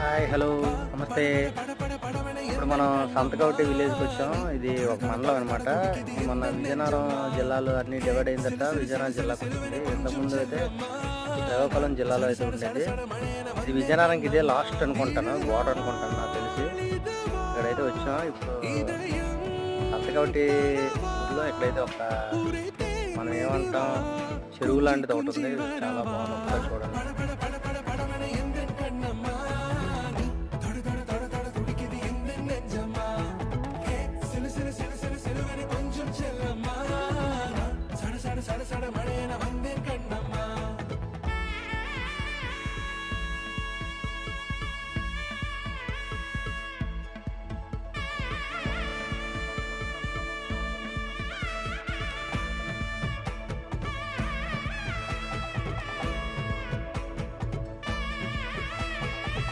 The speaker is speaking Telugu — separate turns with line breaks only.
హాయ్ హలో నమస్తే. ఇప్పుడు మనం సంతకవటి విలేజ్కి వచ్చాం. ఇది ఒక మండలం అనమాట మన విజయనగరం జిల్లాలో అన్ని డివైడ్ అయిన తర్వాత విజయనగరం జిల్లాకు వచ్చింది ఇంతకుముందు అయితే ఈ శ్రీకాకుళం జిల్లాలో అయితే ఉండేది. ఇది విజయనగరంకి ఇదే లాస్ట్ అనుకుంటాను. బోర్డర్ అనుకుంటాను నాకు తెలిసి. ఇక్కడైతే వచ్చాం. ఇప్పుడు సంతకవటి ఊళ్ళో ఇక్కడైతే ఒక మనం ఏమంటాం చెరువు లాంటిది ఒకటి ఉంది. చాలా బాగుంది. ఒకసారి చూడండి.